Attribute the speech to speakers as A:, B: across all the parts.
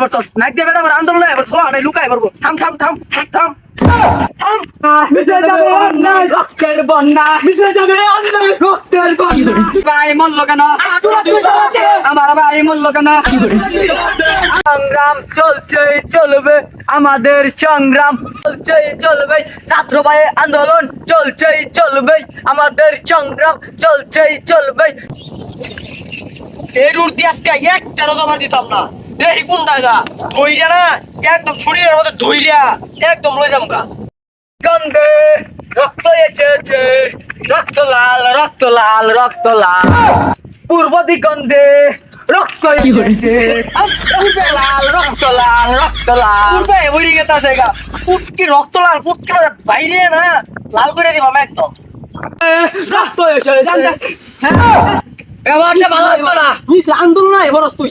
A: এবার চল দিয়ে আন্দোলন এবার সো আনে লুকাই পারব থাম থাম থাম থাম সংগ্রাম চলছে চলবে, আমাদের সংগ্রাম চলছে চলবে ছাত্র ভাই আন্দোলন চলছে চলবে, আমাদের সংগ্রাম চলছে চলবে।
B: রুট দিয়ে আজকে একটা রকম দিতাম না। এই কোন দাদা ধইরা না? একদম শরীরের মধ্যে ধইরা একদম লই যাম গা
A: গন্ধে রক্ত এসেছে। রক্ত লাল রক্ত লাল রক্ত লাল। পূর্ব দিগন্ধে রক্ত এসেছে। রক্ত লাল রক্ত লাল রক্ত লাল।
B: পূর্বে বইরি গেতা জায়গা ফুটকি রক্ত লাল ফুটকি বাইরে না। লাল করে দিবাম একদম।
A: রক্ত এসেছে। এবারটা ভালো হতো না।
B: আন্দোলন নাই বরস তুই।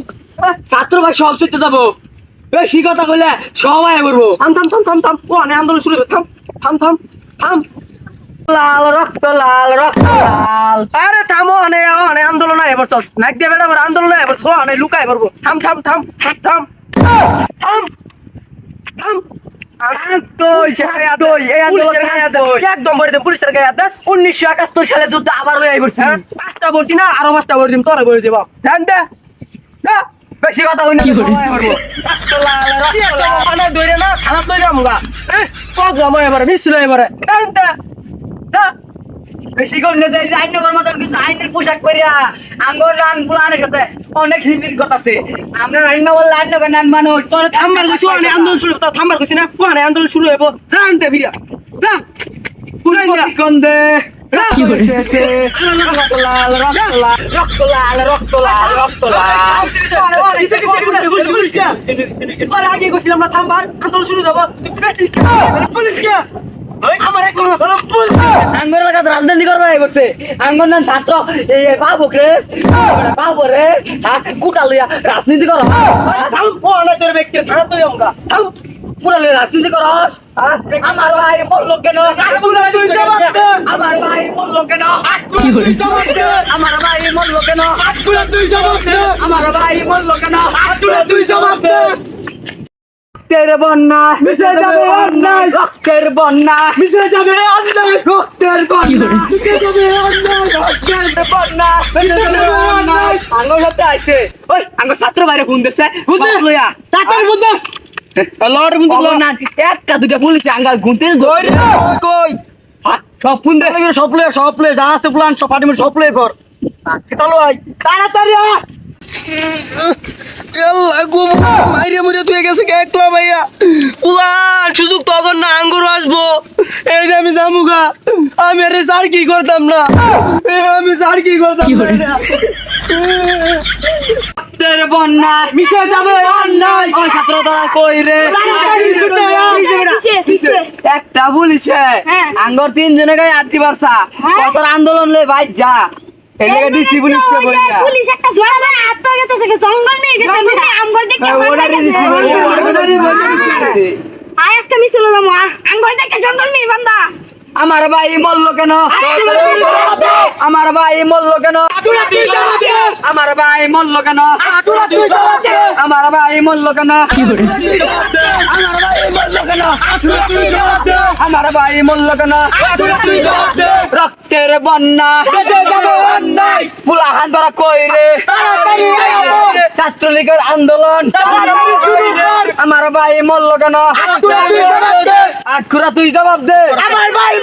A: ছাত্র ভাই সব চলতে যাব। বেশি কথা কইলে সবাই করব
B: থাম থাম থাম থাম থাম। ও আনে আন্দোলন শুরু থাম থাম থাম থাম।
A: লাল রক্ত লাল রক্ত লাল।
B: আরে থামো আনে আনে আন্দোলন এবার চল। নাক দিয়ে বেটা আবার আন্দোলন এবার সো আনে লুকাই পারব থাম থাম থাম থাম থাম। থাম থাম।
A: উনিশশো একাত্তর সালে যুদ্ধ আবার হয়ে
B: হ্যাঁ। পাঁচটা বলছি না আরও পাঁচটা ভরে দিম তোরা ভরে দেবা। জানতে?
A: বেশি কথা হইনি
B: কি করে? মানে দইরে না খারাপ দইরে আমগা কত জমা এবারে মিছিল এবারে। জানতে
A: বেশি করলে যে এই যে আইনগর মতন কিছু আইনের পোশাক পরিয়া আঙ্গর রান পুলানের সাথে অনেক কথা আছে। আমরা আইন না বললে আইনগর নান মানুষ। তোর
B: থামবার আন্দোলন শুরু তা থামবার কইছি না। ওখানে আন্দোলন শুরু হইব। জানতে ফিরা যা।
A: গন্ধে
B: আগে কইছিলাম না থামবার
A: আঙ্গর নাম ছাত্র বাবুক রে বাবু রে কুটা লইয়া রাজনীতি কর
B: থাম থাম
A: পুরা রাজনীতি কর আমার ভাই বলল কেন? আমার ভাই বলল কেন? আমার ভাই বলল কেন? আমার ভাই বলল কেন? রক্তের বন্যা মিশে যাবে অন্যায়। রক্তের বন্যা
B: মিশে যাবে অন্যায়। রক্তের বন্যা মিশে যাবে অন্যায়। রক্তের বন্যা মিশে যাবে অন্যায়।
A: আঙ্গর হতে আইছে। ওই আঙ্গর ছাত্র বাইরে ফোন দিছে।
B: বুঝতে?
A: লইয়া।
B: তাড়াতাড়ি বুঝতে
A: লড় না একটা দুটা পুলিশ আঙ্গার গুনতে? ধরে।
B: কই?
A: সব ফোন দে
B: সব প্লে সব প্লে যা আছে প্লান সব পার্টি সব প্লে কর। চলো আই তাড়াতাড়ি আ মাইরে মুরে তুই গেছে একলা ভাইয়া? উলান সুযোগ তখন না আঙ্গুর আসব। এই যে আমি জামুগা আমি আরে স্যার কি করতাম না? এ, আমি স্যার কি করতাম
A: বন্যা মিশে যাবে অন্যায়। ওই ছাত্র তারা কই রে? একটা পুলিশে।
C: হ্যাঁ।
A: আঙ্গর তিনজনে গায়ে আত্মি বারসা কত আন্দোলন লে ভাই যা। বলি
C: পুলিশ একটা জোড়া মানে গেছে জঙ্গল নিয়ে গেছে মানে আমগর দেখে
A: ওনারে দিছি বলি ওনারে দিছি।
C: আয় আজকে মিছিল যাব আমগর দেখে জঙ্গল নিয়ে বান্দা।
A: আমার ভাই মরল কেন? আমার ভাই মরল কেন? আমার ভাই মরল কেন? আমার ভাই মরল কেন? আমার ভাই মরল কেন? আমার ভাই মরল কেন? রক্তের বন্যা। পুলাহান ধরা কই রে? ছাত্রলীগের আন্দোলন। আমার ভাই মরল কেন? আটকুরা তুই জবাব দে।
B: আমার ভাই